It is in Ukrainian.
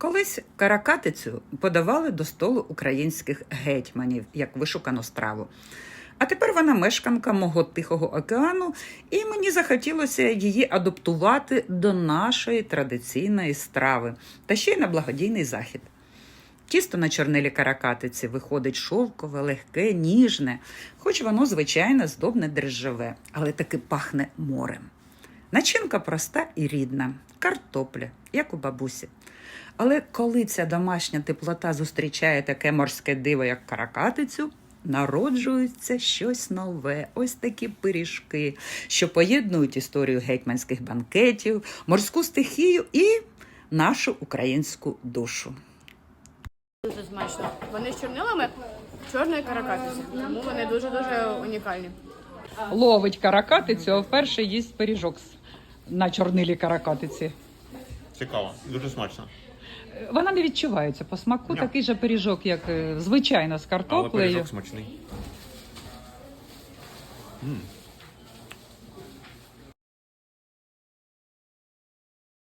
Колись каракатицю подавали до столу українських гетьманів як вишукану страву. А тепер вона мешканка мого Тихого океану, і мені захотілося її адаптувати до нашої традиційної страви та ще й на благодійний захід. Тісто на чорнилі каракатиці виходить шовкове, легке, ніжне, хоч воно, звичайно, здобне дрожжеве, але таки пахне морем. Начинка проста і рідна, картопля, як у бабусі. Але коли ця домашня теплота зустрічає таке морське диво, як каракатицю, народжується щось нове, ось такі пиріжки, що поєднують історію гетьманських банкетів, морську стихію і нашу українську душу. Дуже смачно. Вони з чорнилами чорної каракатиці, тому вони дуже-дуже унікальні. Ловить каракатицю, а вперше їсть пиріжок на чорнилі каракатиці. Цікаво, дуже смачно. Вона не відчувається по смаку, Ня. такий же пиріжок, як е, звичайно з Але картоплею. пиріжок смачний. М,